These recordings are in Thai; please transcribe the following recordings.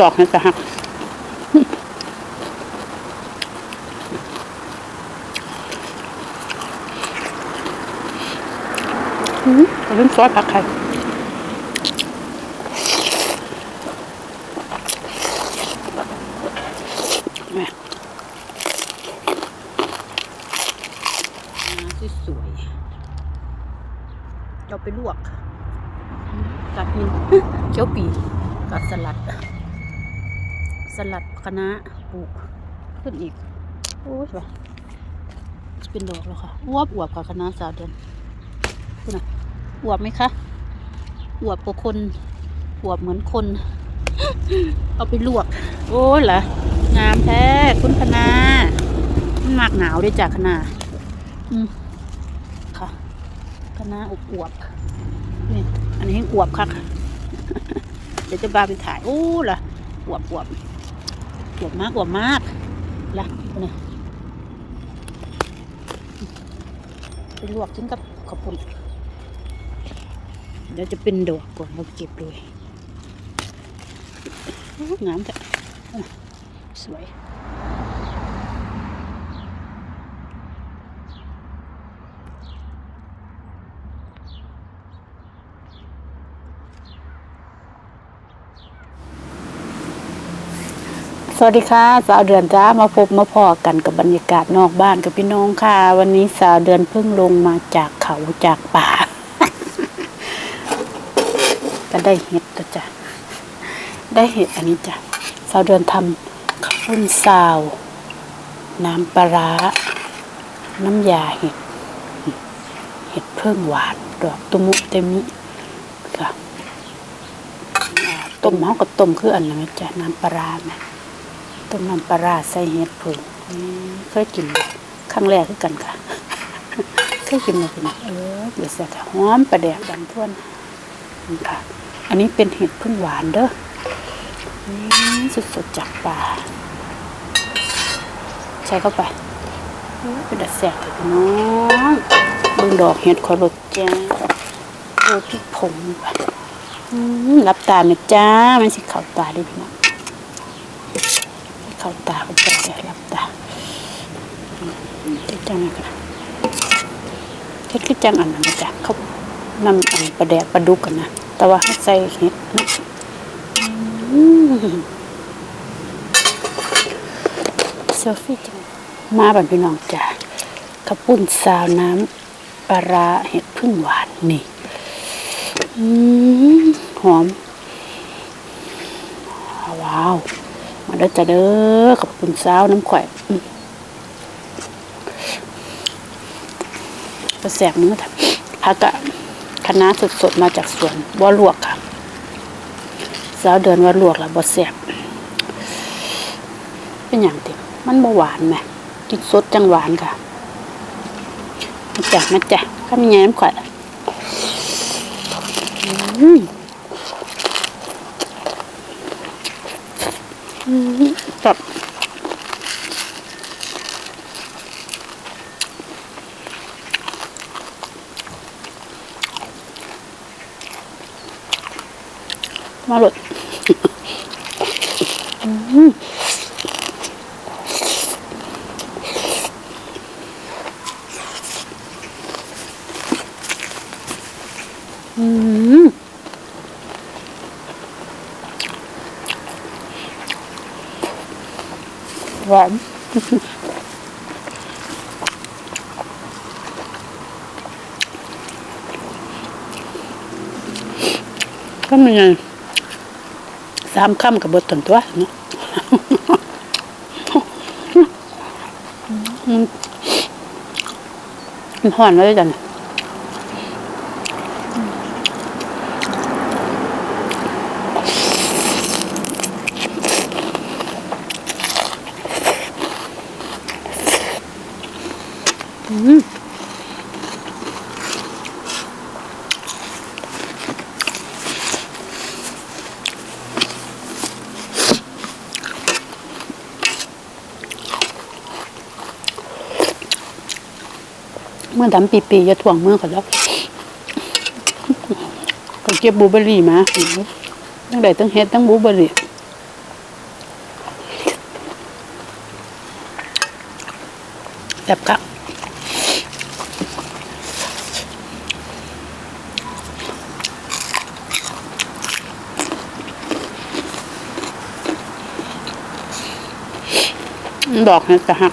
ดอกนี่จะหักอืมเรื่องซอสผักไข่แม่น้ำสวยๆเราไปลวก กัดมินเขียวปีกัดสลัด สลัดคณะปลูกขึ้นอีก โอ้ยว่ะจะเป็นดอกแล้วค่ะอวบอวบค่ะคณะสาวเดือนคุณน่ะอวบไหมคะอวบกว่าคนอวบเหมือนคน เอาไปลวก โอ้ยล่ะงามแท้คุณคณะมันมากหนาวด้วยจ้ะคณะอืมค่ะคณะอบอวบนี่อันนี้อวบคักเดี๋ยวจะบาไปถ่ายโอ้ล่ะอวบอวบ อวบมากอวบมากล่ะคุณน่ะไปลวกกินกับขอบคุณเดี๋ยวจะเป็นดอกก่อนเราเก็บเลยงามจ้ะสวย วัสดีค่ะ สาวเดือนจ้ามาพบมาพอกันกับบรรยากาศนอกบ้านกับพี่น้องค่ะ วันนี้สาวเดือนเพิ่งลงมาจากเขาจากป่าก็ได้เห็ดก็จ้ะได้เห็ดอันนี้จ้ะสาวเดือนทำข้าวุ้นซาว น้ำปลาน้ำยาเห็ด เห็ดเพิ่งหวานดอกตุมุเตมิค่ะต้มเฮากับต้มคืออันนั้นไหมจ้ะน้ำปลาร้าไหม ต้มน้ำปลาใส่เห็ดผึ่งเคยกินครั้งแรกคือกันค่ะเคยกินมาเป็นเออเดี๋ยวเสร็จหอมประแดกดังท่วนนี่ค่ะ อันนี้เป็นเห็ดพึ่งหวานเด้อนี่สดๆจากป่าใส่เข้าไปเออเป็นดัดแสบเลยพี่น้องเบิ่งดอกเห็ดขอรสจ้าโอ้พริกผงไปอืมรับตาไหมจ้ามันสิเข้าตาเด้พี่น้อง เข้าตาก็จะได้รับตาเฮ็ด จังไงกันเฮ็ดคือจังอันนั้นจ้ะเขานำอันประแดกปลาดุกกันนะแต่ว่าให้ใส่เห็ดนะเซลฟี่จังมาบันพี่น้องจ้ะข้าวปุ้นซาวน้ำปลาร้าเห็ดพึ่งหวานนี่หอมว้าว มาเด้อจ้าเด้อขอบคุณสาวน้ำข่อย อืมก็แสบมือผักกะคณะสดๆมาจากสวนบ่ลวกค่ะสาวเดินว่าลวกแล้วบ่แสบเป็นอย่างติมันบ่หวานไหมกินสดจังหวานค่ะมาจ้ะมาจ้ะข้ามีไงน้ำข่อยอืมกับ มาหลดอืมอืมหวานก็มันไง สามคำกับบทตนตัวเนาะอืมมันห่อนเลยจันอืม มื่อดำปีปีจะถ่วงเมื่อเขาแล้วก็เก็บบูเบอรี่มาตั้งแต่ตั้งเฮ็ดตั้งบูเบอรี่แซ่บกะบดอกนะจะหัก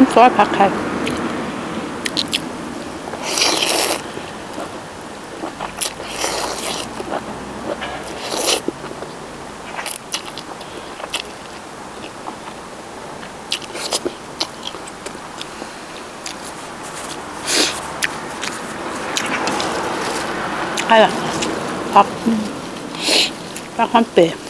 มเรื่องซอสผักไข่อะไรล่ะผักผักฮอนเปรี้ย์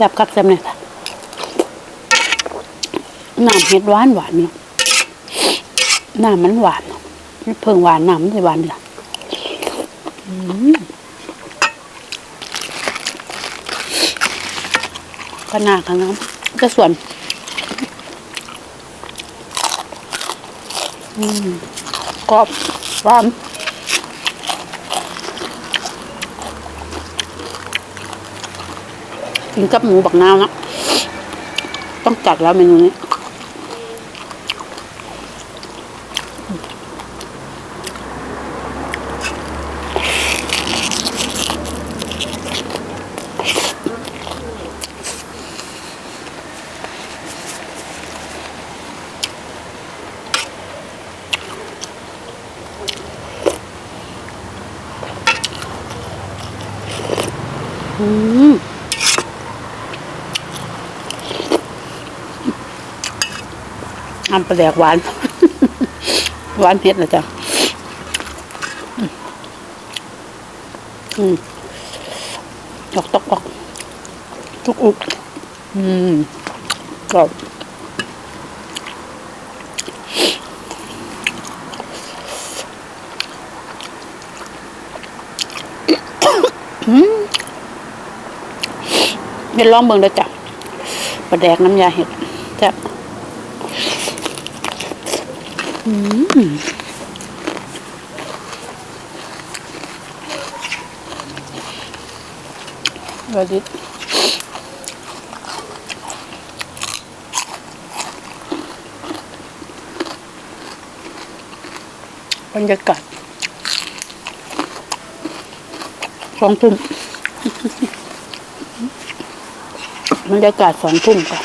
แซ่บคักแซ่บเนี่ยค่ะน้ำเห็ดหวานหวานเนี่ยน้ำมันหวานมันเพิ่งหวานน้ำมันจะหวานเนี่ยก็น่าค่ะน้ำก็ส่วนอืมกรอบหวาน กินกับหมูบักนาวนะ ต้องจัดแล้วเมนูนี้ อืม ทำปลาแดกหวาน หวานเผ็ดนะจ๊ะอืมตอกตอกตอกทุกอุกอืมกรอบอืมเห็ดลองเบิ่งเลยจ้ะปลาแดกน้ำยาเห็ดแซ่ บวาดิบรรยากาศสองทุ่มบรรยากาศสองทุ่มก่อน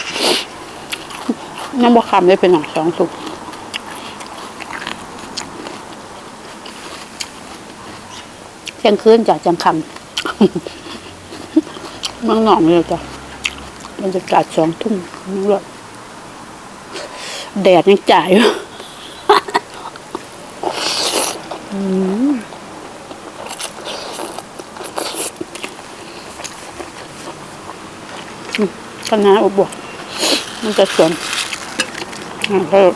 น้ำบะคำได้เป็นหนังสองทุ่ม ที่ยงคืนจากจังคำมืองหนองเลยจ้ะบรรยากาศสองทุ่มนึกว่าแดดยังจ่ายอยู่คณะอุบวมันจะสวนอ่าเพิ่ม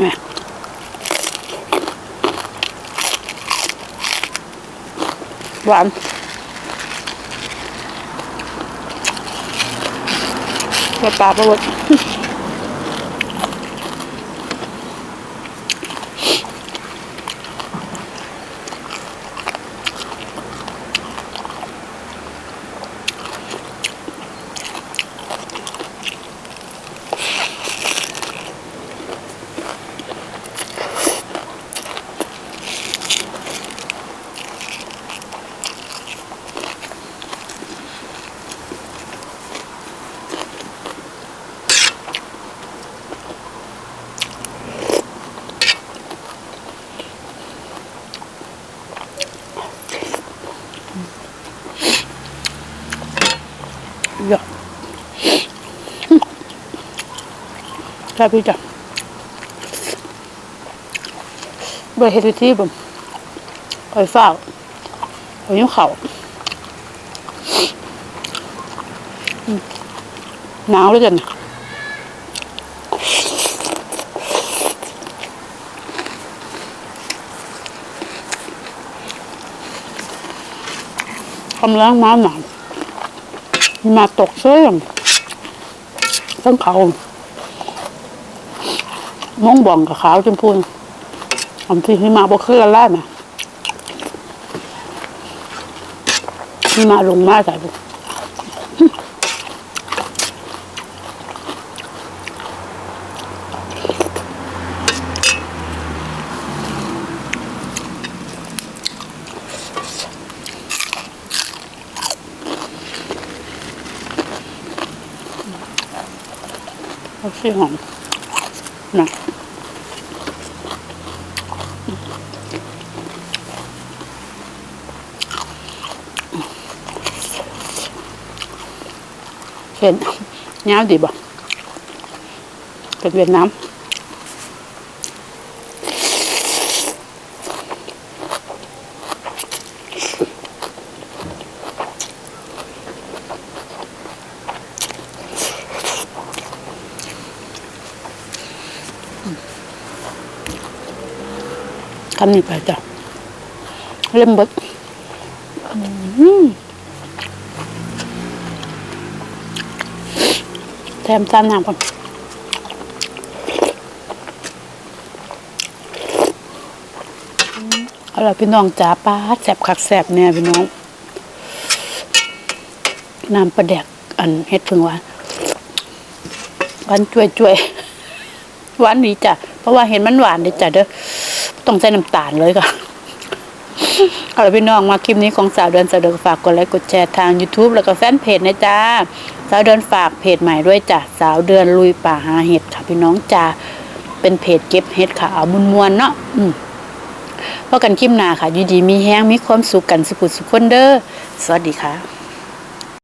เนี่ย หวานปลาปลาปลาหม ใช่พี่จ้ะเบอร์เฮดวิธีบ่มคอยเฝ้าคอยยิ้มเข่าหนาวเลยจ้ะเนี่ยหำลังมาหนาวมาตกเสื้อทั้งเขา มองบ่องกับขาวจมพูนทำที่หิมาบ่คือกันแล้วนะหิมาลงมาใส่บุเอาขี้หอม นะเห็นยาวดีบ่เป็นเวียดนาำนี้ไปจ้ะเล่มเบิดแถมจานน้ำก่อนเอาล่ะพี่น้องจ๋าป้าแสบคักแสบเนี่ยพี่น้องน้ำปลาแดกอันเฮ็ดพึ่งหวาวานจ่วยจ่วย หวานดีจ้ะ เพราะว่าเห็นมันหวานดีจ้ะเด้อต้องใส่น้ำตาลเลยค่ะเอาละพี่น้องมาคลิปนี้ของสาวเดือนสาวเดือนฝากกดไลค์กดแชร์ทาง YouTube แล้วก็แฟนเพจนะจ้าสาวเดือนฝากเพจใหม่ด้วยจ้ะสาวเดือนลุยป่าหาเห็ดค่ะพี่น้องจ้าเป็นเพจเก็บเห็ดค่ะเอามวนเนาะอืมพบกันคลิปหน้าค่ะ อยู่ดีมีแห้งมีความสุขกันสุขสุขคนเด้อสวัสดีค่ะ